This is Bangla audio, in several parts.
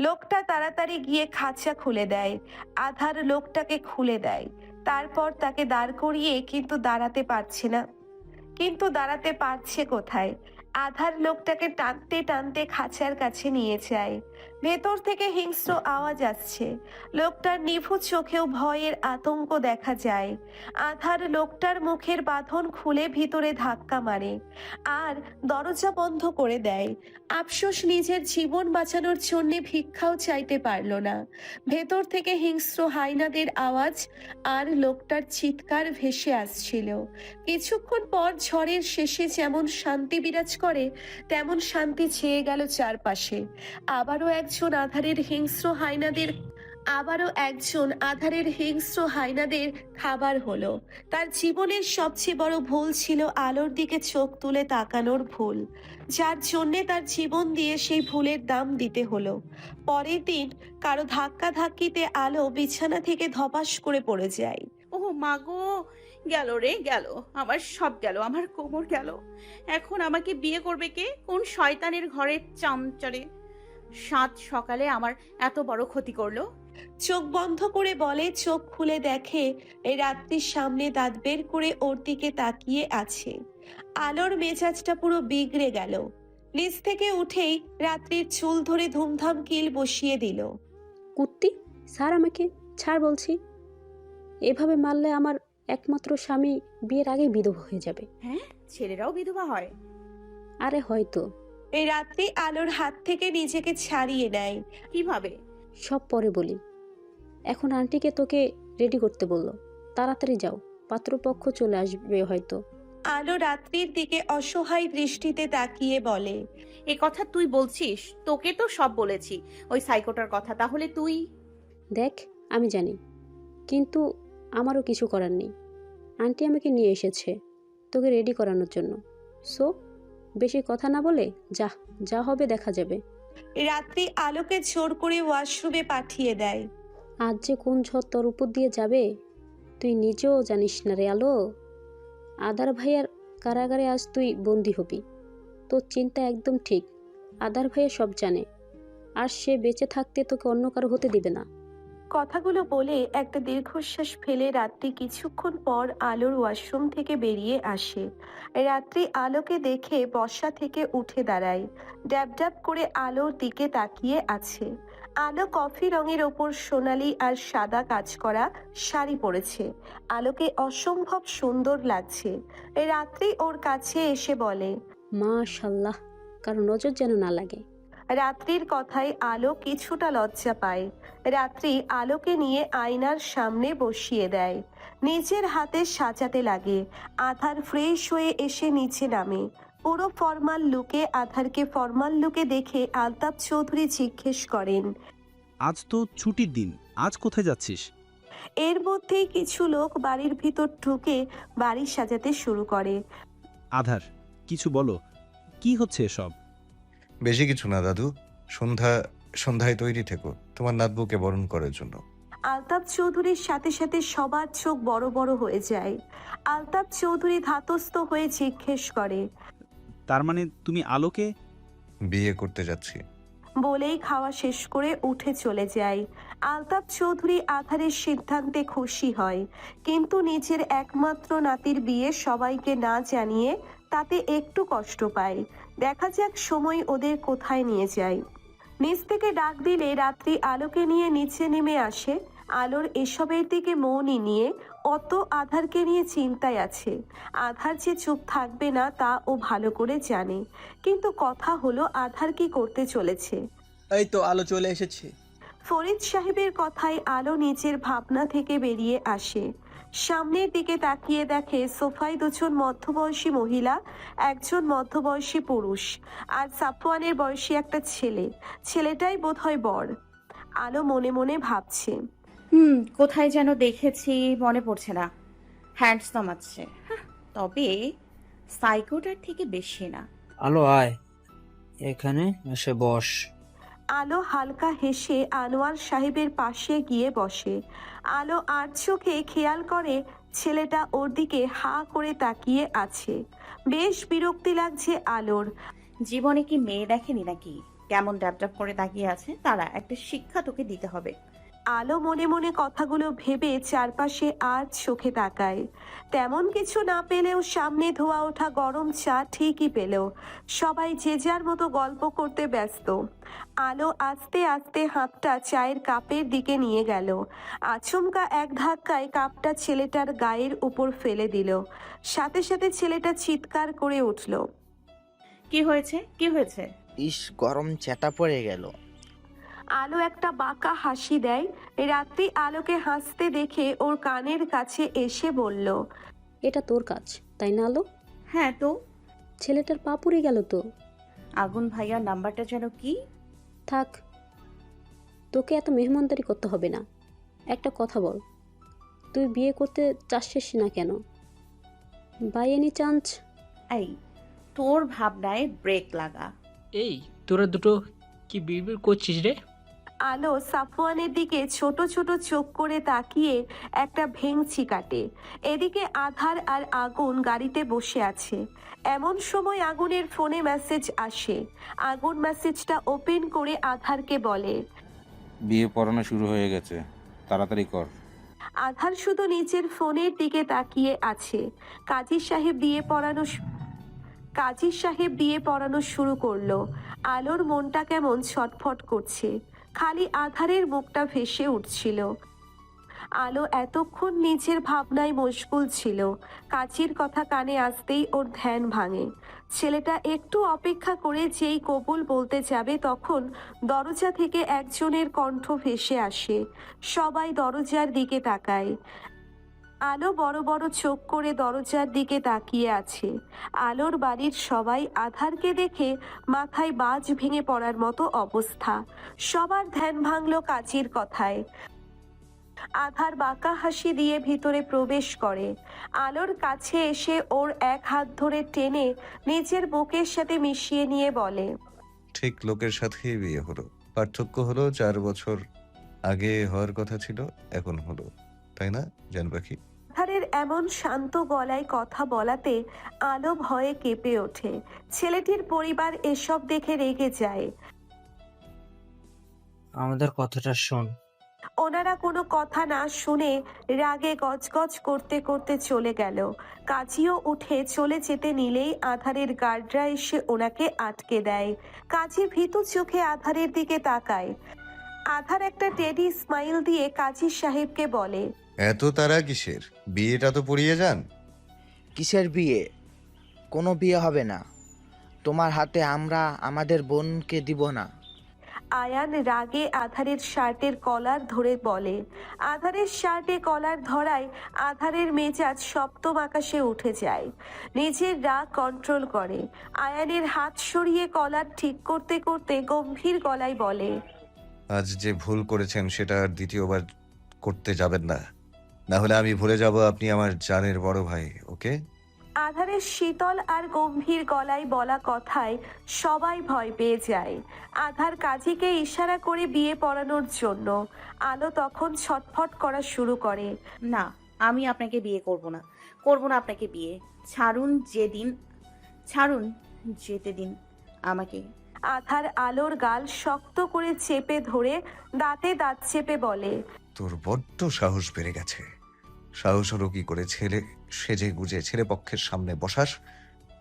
লোকটা তাড়াতাড়ি গিয়ে খাঁচা খুলে দেয়। আধার লোকটাকে খুলে দেয়। তারপর তাকে দাঁড় করিয়ে কিন্তু দাঁড়াতে পারছে না। কিন্তু দাঁড়াতে পারছে কোথায়? আধার লোকটাকে টানতে টানতে খাঁচার কাছে নিয়ে যায়। ভেতর থেকে হিংস্র আওয়াজ আসছে। লোকটার নিভু চোখেও ভয়ের আতঙ্ক দেখা যায়। আধার লোকটার মুখের বাঁধন খুলে ভিতরে ধাক্কা মারে আর দরজা বন্ধ করে দেয়। আফসোস নিজের জীবন বাঁচানোর জন্যে ভিক্ষাও চাইতে পারল না। ভেতর থেকে হিংস্র হাইনাদের আওয়াজ আর লোকটার চিৎকার ভেসে আসছিল। কিছুক্ষণ পর ঝড়ের শেষে যেমন শান্তি বিরাজ করে, তেমন শান্তি ছেয়ে গেল চারপাশে। আবারও একজন আধারের হিংস্র হাইনাদের, আবারও একজন আধারের হিংস্র হাইনাদের খাবার হলো। তার জীবনের সবচেয়ে বড় ভুল ছিল আলোর দিকে চোখ তুলে তাকানোর ভুল। যার জন্যে তার জীবন দিয়ে সেই ভুলের দাম দিতে হলো। পরের দিন কারও ধাক্কা ধাক্কিতে আলো বিছানা থেকে ধপাস করে পড়ে যায়। ও মা গো গেল রে গেল আমার সব গেল আমার কোমর গেল। এখন আমাকে বিয়ে করবে কে? কোন শয়তানের ঘরে চামচারে? সাত সকালে আমার এত বড় ক্ষতি করল। চোখ বন্ধ করে বলে চোখ খুলে দেখে এই রাত্রির সামনে দাঁত বের করে ওর দিকে তাকিয়ে আছে। আলোর মেজাজটা পুরো বিগড়ে গেল। নিচ থেকে উঠেই রাত্রির চুল ধরে ধুমধাম কিল বসিয়ে দিল। কুত্তি স্যার আমাকে ছাড় বলছি। এভাবে মারলে আমার একমাত্র স্বামী বিয়ের আগে বিধবা হয়ে যাবে। হ্যাঁ ছেলেরাও বিধবা হয়। আরে হয়তো। এই রাত্রি আলোর হাত থেকে নিজেকে ছাড়িয়ে নেয়। কীভাবে? সব পরে বলি। এখন আন্টিকে তোকে রেডি করতে বলল। তাড়াতাড়ি যাও পাত্রপক্ষ চলে আসবে হয়তো। আলো রাত্রির দিকে অসহায় দৃষ্টিতে তাকিয়ে বলে এ কথা তুই বলছিস তোকে তো সব বলেছি। ওই সাইকোটার কথা তাহলে তুই? দেখ আমি জানি। কিন্তু আমারও কিছু করার নেই। আন্টি আমাকে নিয়ে এসেছে তোকে রেডি করানোর জন্য। সো বেশি কথা না বলে যা যা হবে দেখা যাবে। রাত্রি আলোকে জোর করে ওয়াশরুমে পাঠিয়ে দেয়। আজ যে কোন ঝড় তোর উপর দিয়ে যাবে তুই নিজেও জানিস না রে আলো। আদার ভাইয়ার কারাগারে আজ তুই বন্দি হবি। তোর চিন্তা একদম ঠিক আদার ভাইয়া সব জানে। আর সে বেঁচে থাকতে তোকে অন্য কারও হতে দিবে না। কথাগুলো বলে একটা দীর্ঘশ্বাস ফেলে রাত্রি কিছুক্ষণ পর আলোর ওয়াশরুম থেকে বেরিয়ে আসে। রাত্রি আলোকে দেখে বসা থেকে উঠে দাঁড়ায়। ড্যাব ড্যাব করে আলোর দিকে তাকিয়ে আছে। আলো কফি রঙের ওপর সোনালি আর সাদা কাজ করা শাড়ি পরেছে। আলোকে অসম্ভব সুন্দর লাগছে। রাত্রি ওর কাছে এসে বলে মা মাশাল্লাহ, কারও নজর যেন না লাগে। রাত্রির কথায় আলো কিছুটা লজ্জা পায়। রাত্রি আলোকে নিয়ে আয়নার সামনে বসিয়ে দেয়। নিজের হাতে সাজাতে লাগে। আধার ফ্রেশ হয়ে এসে নিচে নামে। পুরো ফর্মাল লুকে আধারকে ফর্মাল লুকে দেখে আলতাপ চৌধুরী জিজ্ঞেস করেন আজ তো ছুটির দিন আজ কোথায় যাচ্ছিস? এর মধ্যেই কিছু লোক বাড়ির ভিতর ঢুকে বাড়ি সাজাতে শুরু করে। আধার কিছু বলো কি হচ্ছে এসব? বেশি কিছু না দাদু। সন্ধ্যা সন্ধ্যায় তৈরি থেকো। তোমার নাতবুকে বরণ করার জন্য। আলতাব চৌধুরীর সাথে সাথে সবার চোখ বড় বড় হয়ে যায়। আলতাব চৌধুরী ধাতস্থ হয়ে জিজ্ঞেস করে তার মানে তুমি আলোকে? বিয়ে করতে যাচ্ছি। বলেই খাওয়া শেষ করে উঠে চলে যায়। আলতাপ চৌধুরী আধারের সিদ্ধান্তে খুশি হয়। কিন্তু নিজের একমাত্র নাতির বিয়ে সবাইকে না জানিয়ে তাতে একটু কষ্ট পায়। দেখা যাক সময় ওদের কোথায় নিয়ে যায়। নিচ থেকে ডাক দিলে রাত্রি আলোকে নিয়ে নিচে নেমে আসে। আলোর এসবের দিকে মনই নিয়ে অত আধারকে নিয়ে চিন্তায় আছে। আধার যে চুপ থাকবে না তা ও ভালো করে জানে। কিন্তু কথা হলো আধার কি করতে চলেছে? এই তো আলো চলে এসেছে। ফরিদ সাহেবের কথায় আলো নিচের ভাবনা থেকে বেরিয়ে আসে। সামনের দিকে তাকিয়ে দেখে সোফায় দুজন মধ্যবয়সী মহিলা একজন মধ্যবয়সী পুরুষ আর সাফওয়ানের বয়সী একটা ছেলে। ছেলেটাই বোধহয় বর। আলো মনে মনে ভাবছে। হুম কোথায় যেন দেখেছি মনে পড়ছে না। হ্যান্ডসম আছে তবে সাইকোটার থেকে বেশি না। আলো আয়। এখানে এসে বস। আলো হালকা হেসে আনোয়ার সাহেবের পাশে গিয়ে বসে। আলো আর চোখে খেয়াল করে ছেলেটা ওর দিকে হা করে তাকিয়ে আছে। বেশ বিরক্তি লাগছে আলোর। জীবনে কি মেয়ে দেখেনি নাকি? কেমন ড্যাপড্যাপ করে তাকিয়ে আছে? তারা একটা শিক্ষা তোকে দিতে হবে। আলো মনে মনে কথাগুলো ভেবে চারপাশে আজ চোখে তাকায়। তেমন কিছু না পেলেও সামনে ধোয়া ওঠা গরম চা ঠিকই পেল। সবাই যে যার মতো গল্প করতে ব্যস্ত। আলো আস্তে আস্তে হাতটা চায়ের কাপের দিকে নিয়ে গেল। আচমকা এক ধাক্কায় কাপটা ছেলেটার গায়ের উপর ফেলে দিল। সাথে সাথে ছেলেটা চিৎকার করে উঠল। কি হয়েছে? কি হয়েছে? ইস গরম চেটা পড়ে গেল। আলো একটা বাঁকা হাসি দেয়। রাত্রি আলোকে হাসতে দেখে ওর কানের কাছে এসে বলল এটা তোর কাজ তাই না আলো? হ্যাঁ তো। ছেলেটার পা পুড়ে গেল তো। আগুন ভাইয়ার নাম্বারটা যেন কি? থাক তোকে এত মেহমানদারি করতে হবে না। একটা কথা বল তুই বিয়ে করতে চাচ্ছিস না কেন? By any chance. এই তোর ভাবনায় ব্রেক লাগা। এই তোরা দুটো কি বিড়বিড় করছিস রে? আলো সাফওয়ানের দিকে ছোট ছোট চোখ করে তাকিয়ে একটা ভেংচি কাটে। এদিকে আধার আর আগুন গাড়িতে বসে আছে। এমন সময় আগুনের ফোনে মেসেজ আসে। আগুন মেসেজটা ওপেন করে আধারকে বলে বিয়ে পড়ানো শুরু হয়ে গেছে তাড়াতাড়ি কর। আধার শুধু নিচের ফোনের দিকে তাকিয়ে আছে। কাজী সাহেব বিয়ে পড়ানো কাজী সাহেব বিয়ে পড়ানো শুরু করল। আলোর মনটা কেমন ছটফট করছে। খালি আধারের মুখটা ভেসে উঠছিল। আলো এতক্ষণ নিজের ভাবনায় মশগুল ছিল। কাচির কথা কানে আসতেই ওর ধ্যান ভাঙে। ছেলেটা একটু অপেক্ষা করে যেই কবুল বলতে যাবে তখন দরজা থেকে একজনের কণ্ঠ ভেসে আসে। সবাই দরজার দিকে তাকায়। আলো বড় বড় চোখ করে দরজার দিকে তাকিয়ে আছে। আলোর বাড়ির সবাই আধারকে দেখে মাথায় বাজ ভেঙে পড়ার মতো অবস্থা। সবার ধ্যান ভাঙল কাজীর কথায়। আধার বাঁকা হাসি দিয়ে ভিতরে প্রবেশ করে। আলোর কাছে এসে ওর এক হাত ধরে টেনে নিজের বুকের সাথে মিশিয়ে নিয়ে বলে, ঠিক লোকের সাথেই বিয়ে হলো। পার্থক্য হলো চার বছর আগে হওয়ার কথা ছিল, এখন হলো। তাই না, জান এমন শান্ত গলায় কথা বলাতে আলো ভয়ে কেঁপে ওঠে। ছেলেটির পরিবার এসব দেখে রেগে যায়। আমাদের কথাটা শোন। ওনারা কোনো কথা না শুনে রাগে গজগজ করতে করতে চলে গেল। কাজীও উঠে চলে যেতে নিলেই আধারের গার্ডরা এসে ওনাকে আটকে দেয়। কাজী ভীতু চোখে আধারের দিকে তাকায়। আধার একটা টেডি স্মাইল দিয়ে কাজী সাহেবকে বলে এত তারা কিসের? বিয়েটা তো পড়িয়ে যান। কিসের বিয়ে? কোনো বিয়ে হবে না। তোমার হাতে আমরা আমাদের বোনকে দিব না। আয়ান রাগে আধারের শার্টের কলার ধরে বলে। আধারের শার্টে কলার ধরায় আধারের মেজাজ সপ্তম আকাশে উঠে যায়। নিজের রাগ কন্ট্রোল করে। আয়ানের হাত সরিয়ে কলার ঠিক করতে করতে গম্ভীর গলায় বলে আজ যে ভুল করেছেন সেটা আর দ্বিতীয়বার করতে যাবেন না। না হলে আমি ভুলে যাব আপনি আমার জানের বড় ভাই ওকে? আধারের শীতল আর গম্ভীর গলায় বলা কথায় সবাই ভয় পেয়ে যায়। আধার কাজীকে ইশারা করে বিয়ে পড়ানোর জন্য। আলো তখন ছটফট করা শুরু করে। না আমি আপনাকে বিয়ে করব না। করব না আপনাকে বিয়ে। ছাড়ুন যেদিন ছাড়ুন যেতে দিন আমাকে। আধার আলোর গাল শক্ত করে চেপে ধরে দাঁতে দাঁত চেপে বলে তোর বড্ড সাহস বেড়ে গেছে। সাহস কি করে ছেলে সেজে গুজে ছেলে পক্ষের সামনে বসাস?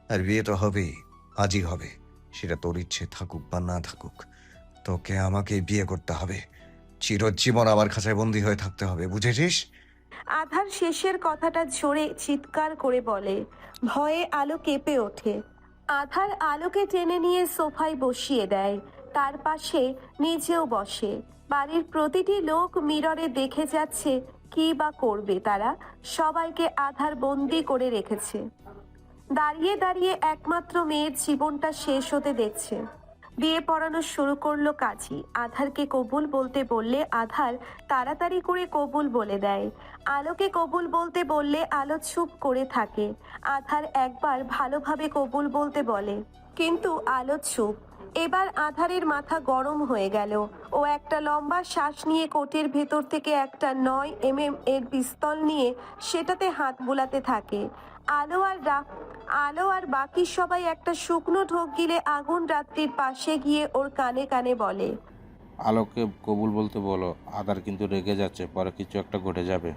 আর বিয়ে তো হবেই, আজই হবে। সেটা তোর ইচ্ছে থাকুক বা না থাকুক, তোকে আমাকে বিয়ে করতে হবে। চিরজীবন আমার খাঁচায় বন্দি হয়ে থাকতে হবে, বুঝেছিস? আধার শেষের কথাটা জোরে চিৎকার করে বলে। ভয়ে আলো কেঁপে ওঠে। আধার আলোকে টেনে নিয়ে সোফায় বসিয়ে দেয়। তার পাশে নিজেও বসে। বাড়ির প্রতিটি লোক মিররে দেখে যাচ্ছে কি বা করবে তারা সবাইকে আধার বন্দি করে রেখেছে। দাঁড়িয়ে দাঁড়িয়ে একমাত্র মেয়ের জীবনটা শেষ হতে দেখছে। বিয়ে পড়ানো শুরু করল কাজী। আধারকে কবুল বলতে বললে আধার, তাড়াতাড়ি করে কবুল বলে দেয়। আলোকে কবুল বলতে বললে আলো চুপ করে থাকে। আধার একবার ভালোভাবে কবুল বলতে বলে। কিন্তু আলো চুপ। এবার আধারের মাথা গরম হয়ে গেল। ও একটা লম্বা শ্বাস নিয়ে কোটের ভেতর থেকে একটা নয় এম এম এর পিস্তল নিয়ে সেটাতে হাত বোলাতে থাকে। আলো আর আলো আর বাকি সবাই একটা শুকনো ঢোক গিলে আগুন রাত্রির পাশে গিয়ে ওর কানে কানে বলে। আলোকে কবুল বলতে বলো আধার কিন্তু রেগে যাচ্ছে পরে কিছু একটা ঘটে যাবে।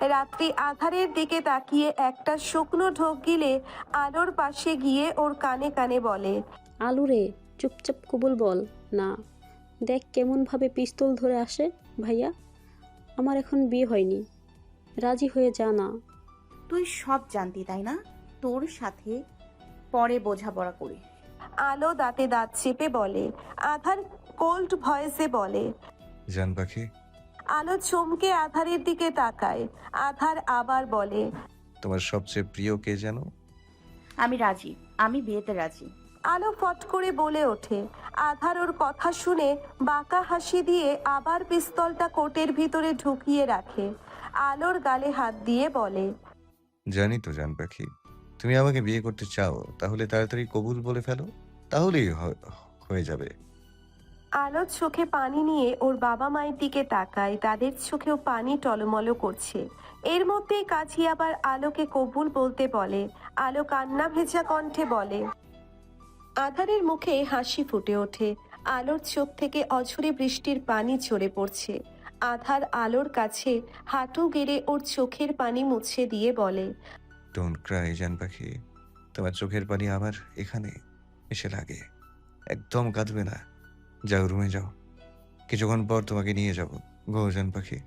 রাত্রি আধারের দিকে তাকিয়ে একটা শুকনো ঢোক গিলে আলোর পাশে গিয়ে ওর কানে কানে বলে আলু রে চুপচাপ কবুল বল না দেখ কেমনভাবে পিস্তল ধরে আসে ভাইয়া। আমার এখন বিয়ে হয়নি। রাজি হয়ে যা না। তুই সব জানতি তাই না? তোর সাথে পরে বোঝাপড়া করি। আলো দাঁতে দাঁত চেপে বলে আধার কোল্ড ভয়েসে বলে। জান পাখি। আলো চমকে আধারের দিকে তাকায় আধার আবার বলে তোমার সবচেয়ে প্রিয় কে যেন আমি রাজি আমি বিয়েতে রাজি। আলো ফট করে বলে ওঠে। আধার ওর কথা শুনে বাঁকা হাসি দিয়ে আবার পিস্তলটা কোটের ভিতরে ঢুকিয়ে রাখে। আলোর গালে হাত দিয়ে বলে জানি তো জান পাখি তুমি আমাকে বিয়ে করতে চাও তাহলে তাড়াতাড়ি কবুল বলে ফেলো তাহলেই হ- হয়ে যাবে। আলোর চোখে পানি নিয়ে ওর বাবা মায়ের দিকে তাকায় তাদের চোখেও পানি টলমলো করছে। এর মধ্যেই কাজী আবার আলোকে কবুল বলতে বলে আলো কান্না ভেজা কণ্ঠে বলে আধারের মুখে হাসি ফুটে ওঠে। আলোর চোখ থেকে অঝরে বৃষ্টির পানি ঝরে পড়ছে। আধার আলোর কাছে হাঁটু গেড়ে ওর চোখের পানি মুছে দিয়ে বলে ডোন্ট ক্রাই জান পাখি। তোমার চোখের পানি আবার এখানে এসে লাগে। একদম কাঁদবে না। যাও রুমে যাও। কিছুক্ষণ পর তোমাকে নিয়ে যাব। গো, জান পাখি।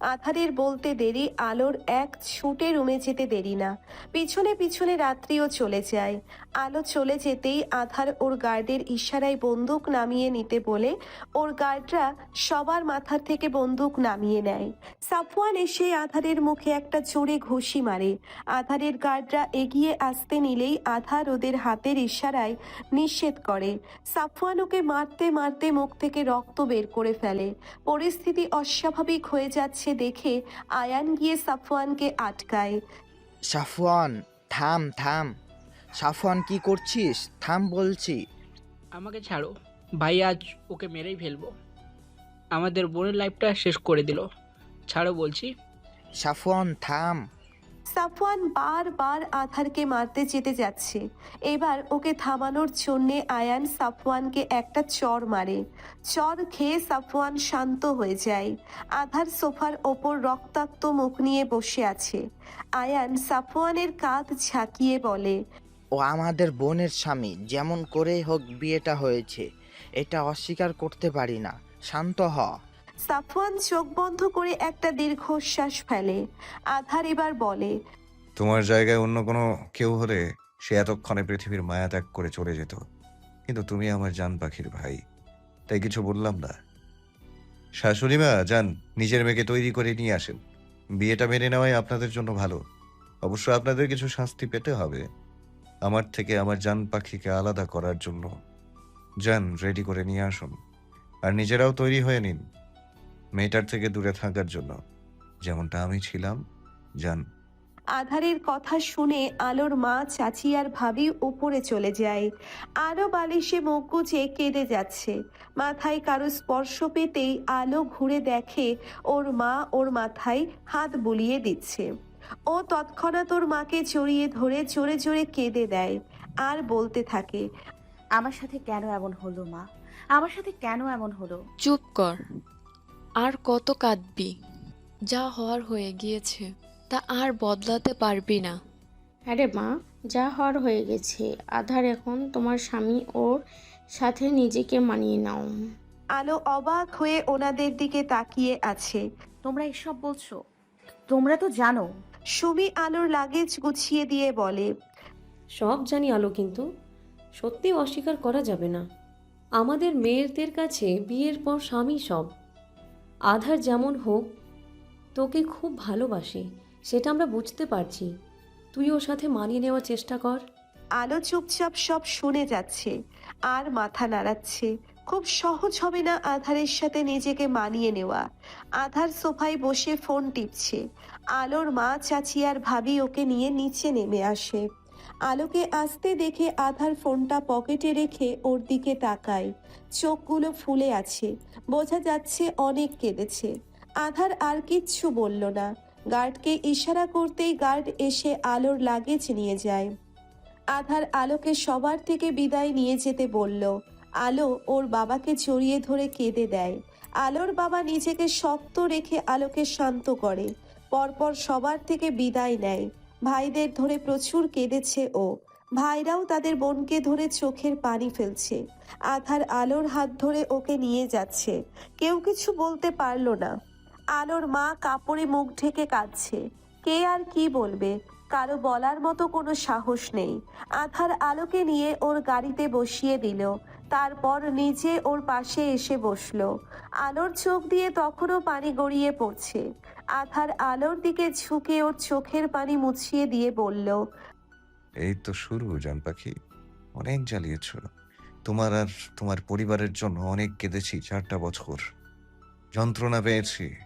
আধারের বলতে দেরি, আলোর এক ছুটে রুমে যেতে দেরি না। পিছনে পিছনে রাত্রিও চলে যায়। আলো চলে যেতেই আধার ওর গার্ডের ইশারায় বন্দুক নামিয়ে নিতে বলে, ওর গার্ডরা সবার মাথার থেকে বন্দুক নামিয়ে নেয়। সাফওয়ান এসে আধারের মুখে একটা জোরে ঘুষি মারে। আধারের গার্ডরা এগিয়ে আসতে নিলেই আধার ওদের হাতের ইশারায় নিষেধ করে। সাফওয়ান ওকে মারতে মারতে মুখ থেকে রক্ত বের করে ফেলে। পরিস্থিতি অস্বাভাবিক হয়ে যাচ্ছে দেখে আয়ান গিয়ে সাফওয়ানকে আটকায়। সাফওয়ান থাম থাম। সাফওয়ান কি করছিস? থাম বলছি। আমাকে ছাড়ো। ভাই আজ ওকে মেরেই ফেলব। আমাদের বোনের লাইফটা শেষ করে দিল। ছাড়ো বলছি। সাফওয়ান থাম। সাফওয়ান বারবার আধারকে মারতে যেতে যাচ্ছে। এবার ওকে থামানোর জন্যে আয়ান সাফওয়ানকে একটা চর মারে। চর খেয়ে সাফওয়ান শান্ত হয়ে যায়। আধার সোফার ওপর রক্তাক্ত মুখ নিয়ে বসে আছে। আয়ান সাফওয়ানের কাঁধ ঝাঁকিয়ে বলে, ও আমাদের বোনের স্বামী, যেমন করেই হোক বিয়েটা হয়েছে। এটা অস্বীকার করতে পারি না। শান্ত হ। সাফওয়ান চোখ বন্ধ করে একটা দীর্ঘশ্বাস ফেলে। আধার এবার বলে, তোমার জায়গায় অন্য কোনো কেউ হলে সে এতক্ষণে পৃথিবীর মায়া ত্যাগ করে চলে যেত। কিন্তু তুমি আমার জান পাখির ভাই, তাই কিছু বললাম না। শাশুড়ি মা যান, নিজের মেয়েকে তৈরি করে নিয়ে আসেন। বিয়েটা মেনে নেওয়াই আপনাদের জন্য ভালো। অবশ্য আপনাদের কিছু শাস্তি পেতে হবে। আমার থেকে আমার জান পাখিকে আলাদা করার জন্য যান, রেডি করে নিয়ে আসুন। আর নিজেরাও তৈরি হয়ে নিন। মেয়েটার থেকে দূরে থাকার জন্য। যেমনটা আমি ছিলাম জান। আধারের কথা শুনে আলোর মা চাচি আর ভাবি উপরে চলে যায়। আলো বালিশে মুখ গুজে কেঁদে যাচ্ছে। মাথায় কারও স্পর্শ পেতেই আলো ঘুরে দেখে ওর মা ওর মাথায় হাত বুলিয়ে দিচ্ছে। ও তৎক্ষণাৎ ওর মাকে জড়িয়ে ধরে জোরে জোরে কেঁদে দেয় আর বলতে থাকে আমার সাথে কেন এমন হলো মা? আমার সাথে কেন এমন হলো? চুপ কর। আর কত কাঁদবি? যা হওয়ার হয়ে গিয়েছে তা আর বদলাতে পারবি না। আরে মা যা হওয়ার হয়ে গেছে আধার এখন তোমার স্বামী ওর সাথে নিজেকে মানিয়ে নাও। আলো অবাক হয়ে ওনাদের দিকে তাকিয়ে আছে। তোমরা এসব বলছো? তোমরা তো জানো। সুমি আলোর লাগেজ গুছিয়ে দিয়ে বলে সব জানি আলো কিন্তু সত্যি অস্বীকার করা যাবে না। আমাদের মেয়েদের কাছে বিয়ের পর স্বামী সব। আধার যেমন হোক, তোকে খুব ভালোবাসে, সেটা আমরা বুঝতে পারছি। তুই ওর সাথে মানিয়ে নেওয়ার চেষ্টা কর। আলো চুপচাপ সব শুনে যাচ্ছে, আর মাথা নাড়াচ্ছে। খুব সহজ হবে না আধারের সাথে নিজেকে মানিয়ে নেওয়া। আধার সোফায় বসে ফোন টিপছে। আলোর মা, চাচি আর ভাবি ওকে নিয়ে নিচে নেমে আসে। আলোকে আসতে দেখে আধার ফোনটা পকেটে রেখে ওর দিকে তাকায়। চোখগুলো ফুলে আছে। বোঝা যাচ্ছে অনেক কেঁদেছে। আধার আর কিচ্ছু বলল না। গার্ডকে ইশারা করতেই গার্ড এসে আলোর লাগেজ নিয়ে যায়। আধার আলোকে সবার থেকে বিদায় নিয়ে যেতে বলল। আলো ওর বাবাকে জড়িয়ে ধরে কেঁদে দেয়। আলোর বাবা নিজেকে শক্ত রেখে আলোকে শান্ত করে। পরপর সবার থেকে বিদায় নেয়। ভাইদের ধরে প্রচুর কেঁদেছে ও। ভাইরাও তাদের বোনকে ধরে চোখের পানি ফেলছে। আধার আলোর হাত ধরে ওকে নিয়ে যাচ্ছে। কেউ কিছু বলতে পারল না। আলোর মা কাপড়ে মুখ ঢেকে কাঁদছে। কে আর কি বলবে? কারও বলার মতো কোনো সাহস নেই। আধার আলোকে নিয়ে ওর গাড়িতে বসিয়ে দিল। তারপর নিজে ওর পাশে এসে বসল। আলোর চোখ দিয়ে তখনও পানি গড়িয়ে পড়ছে। আধার আলোর দিকে ঝুঁকে ওর চোখের পানি মুছিয়ে দিয়ে বলল এই তো শুরু জান পাখি। অনেক জ্বালিয়েছ। তোমার আর তোমার পরিবারের জন্য অনেক কেঁদেছি চারটা বছর। যন্ত্রণা পেয়েছি।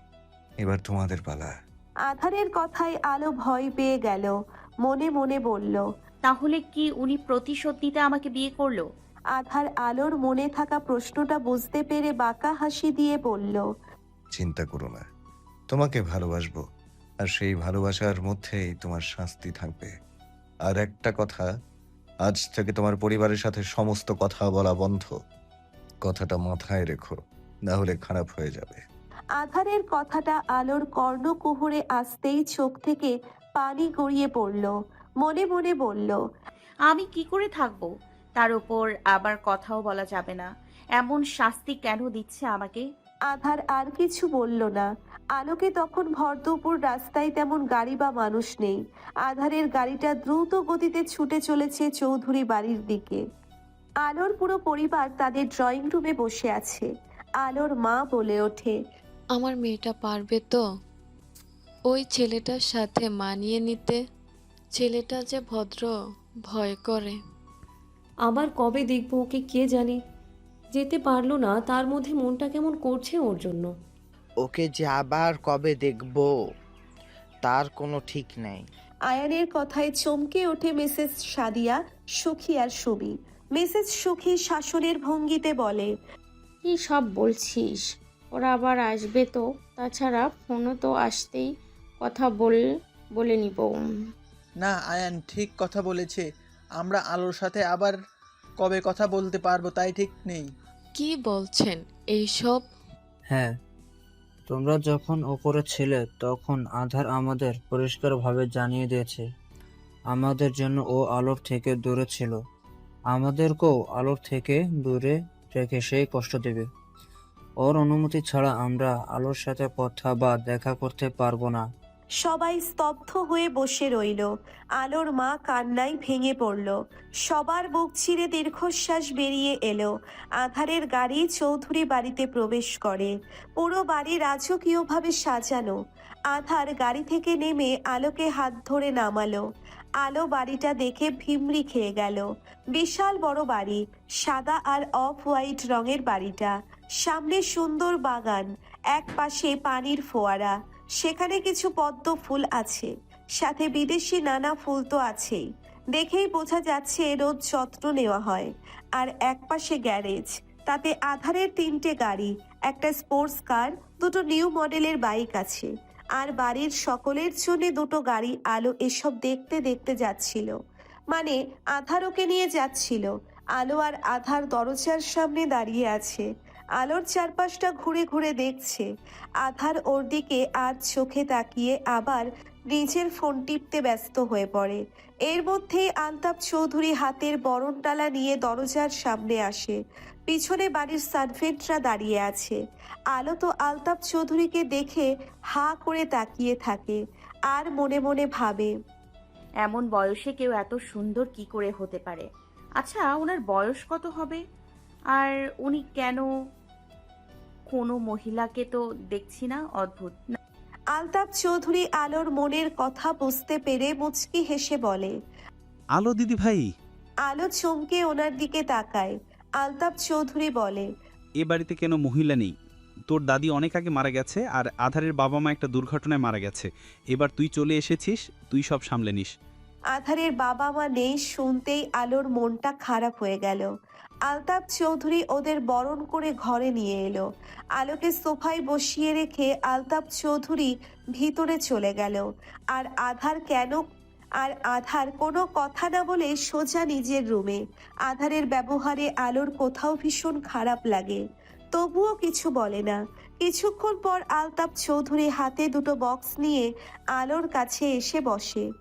এবার তোমাদের পালা। আধারের কথায় আলো ভয় পেয়ে গেল। মনে মনে বলল তাহলে কি উনি প্রতিশোধ নিতে আমাকে বিয়ে করল? আধার আলোর মনে থাকা প্রশ্নটা বুঝতে পেরে বাঁকা হাসি দিয়ে বলল চিন্তা করো না তোমাকে ভালোবাসবো আর সেই ভালোবাসার মধ্যেই তোমার শাস্তি থাকবে। আর একটা কথা আজ থেকে তোমার পরিবারের সাথে সমস্ত কথা বলা বন্ধ। কথাটা মাথায় রেখো না হলে খারাপ হয়ে যাবে। আধারের কথাটা আলোর কর্ণকুহরে আসতেই চোখ থেকে পানি গড়িয়ে পড়ল মনে মনে বলল আমি কি করে থাকব? তার উপর আবার কথাও বলা যাবে না। এমন শাস্তি কেন দিচ্ছে আমাকে? আধার আর কিছু বলল না। আলোকে তখন ভরদুপুর রাস্তায় তেমন গাড়ি বা মানুষ নেই। আধারের গাড়িটা দ্রুত গতিতে ছুটে চলেছে চৌধুরী বাড়ির দিকে। আলোর পুরো পরিবার তাদের ড্রয়িং রুমে বসে আছে। আলোর মা বলে ওঠে আমার মেয়েটা পারবে তো? ওই ছেলেটার সাথে মানিয়ে নিতে? ছেলেটা যে ভদ্র ভয় করে। আবার কবে দেখব ওকে কে জানে? যেতে পারল না তার মধ্যে মনটা কেমন করছে ওর জন্য। ওকে যে আবার কবে দেখব তার কোনো ঠিক নেই। আয়ানের কথায় চমকে ওঠে মিসেস সাদিয়া সুখী আর সুবি। মিসেস সুখী শাসনের ভঙ্গিতে বলে কি সব বলছিস? ওরা আবার আসবে তো? তাছাড়া ফোনও তো আসতেই কথা বল বলে নিব। না আয়ান ঠিক কথা বলেছে। আমরা আলোর সাথে আবার কবে কথা বলতে পারব তাই ঠিক নেই। কি বলছেন এইসব? হ্যাঁ তোমরা যখন ওপরে ছিলে তখন আধার আমাদের পরিষ্কারভাবে জানিয়ে দিয়েছে। আমাদের জন্য ও আলোর থেকে দূরে ছিল। আমাদেরকেও আলোর থেকে দূরে রেখে সেই কষ্ট দেবে। ওর অনুমতি ছাড়া আমরা আলোর সাথে কথা বা দেখা করতে পারব না। সবাই স্তব্ধ হয়ে বসে রইল। আলোর মা কান্নায় ভেঙে পড়ল। সবার বুক চিরে দীর্ঘশ্বাস বেরিয়ে এলো। আধারের গাড়ি চৌধুরী বাড়িতে প্রবেশ করে। পুরো বাড়ি রাজকীয়ভাবে সাজানো। আধার গাড়ি থেকে নেমে আলোকে হাত ধরে নামালো। আলো বাড়িটা দেখে ভিমরি খেয়ে গেল। বিশাল বড় বাড়ি, সাদা আর অফ হোয়াইট রঙের বাড়িটা। সামনে সুন্দর বাগান এক পাশে পানির ফোয়ারা। সেখানে কিছু পদ্ম ফুল আছে। সাথে বিদেশি নানা ফুল তো আছেই। দেখেই বোঝা যাচ্ছে রোজ যত্ন নেওয়া হয়। আর একপাশে গ্যারেজ, তাতে আধারের তিনটে গাড়ি, একটা স্পোর্টস কার, দুটো নিউ মডেলের বাইক আছে। আর বাড়ির সকলের জন্য দুটো গাড়ি আলো এসব দেখতে দেখতে যাচ্ছিল। মানে আধার ওকে নিয়ে যাচ্ছিল। আলো আর আধার দরজার সামনে দাঁড়িয়ে আছে। আলোর চারপাশটা ঘুরে ঘুরে দেখছে। আধার ওর দিকে আজ চোখে তাকিয়ে আবার নিজের ফোন টিপতে ব্যস্ত হয়ে পড়ে। এর মধ্যেই আলতাপ চৌধুরী হাতের বরণডালা নিয়ে দরজার সামনে আসে। পিছনে বাড়ির সার্ভেন্টরা দাঁড়িয়ে আছে। আলো তো আলতাপ চৌধুরীকে দেখে হা করে তাকিয়ে থাকে আর মনে মনে ভাবে, এমন বয়সে কেউ এত সুন্দর কি করে হতে পারে? আচ্ছা ওনার বয়স কত হবে? আর উনি কেন কোনো মহিলাকে তো দেখছি না অদ্ভুত। না, আলতাপ চৌধুরী আলোর মনের কথা বুঝতে পেরে মুচকি হেসে বলে আলো দিদি ভাই। আলো চমকে ওনার দিকে তাকায়। আলতাপ চৌধুরী বলে এ বাড়িতে কেন মহিলা নেই? তোর দাদি অনেক আগে মারা গেছে আর আধারের বাবা মা একটা দুর্ঘটনায় মারা গেছে। এবার তুই চলে এসেছিস তুই সব সামলে নিস। আধারের বাবা মা নেই শুনতেই আলোর মনটা খারাপ হয়ে গেল। আলতাপ চৌধুরী ওদের বরণ করে ঘরে নিয়ে এলো। আলোকে সোফায় বসিয়ে রেখে আলতাপ চৌধুরী ভিতরে চলে গেল। আর আধার কেন, আর আধার কোনো কথা না বলে সোজা নিজের রুমে। আধারের ব্যবহারে আলোর কোথাও ভীষণ খারাপ লাগে। তবুও কিছু বলে না। কিছুক্ষণ পর আলতাপ চৌধুরী হাতে দুটো বক্স নিয়ে আলোর কাছে এসে বসে।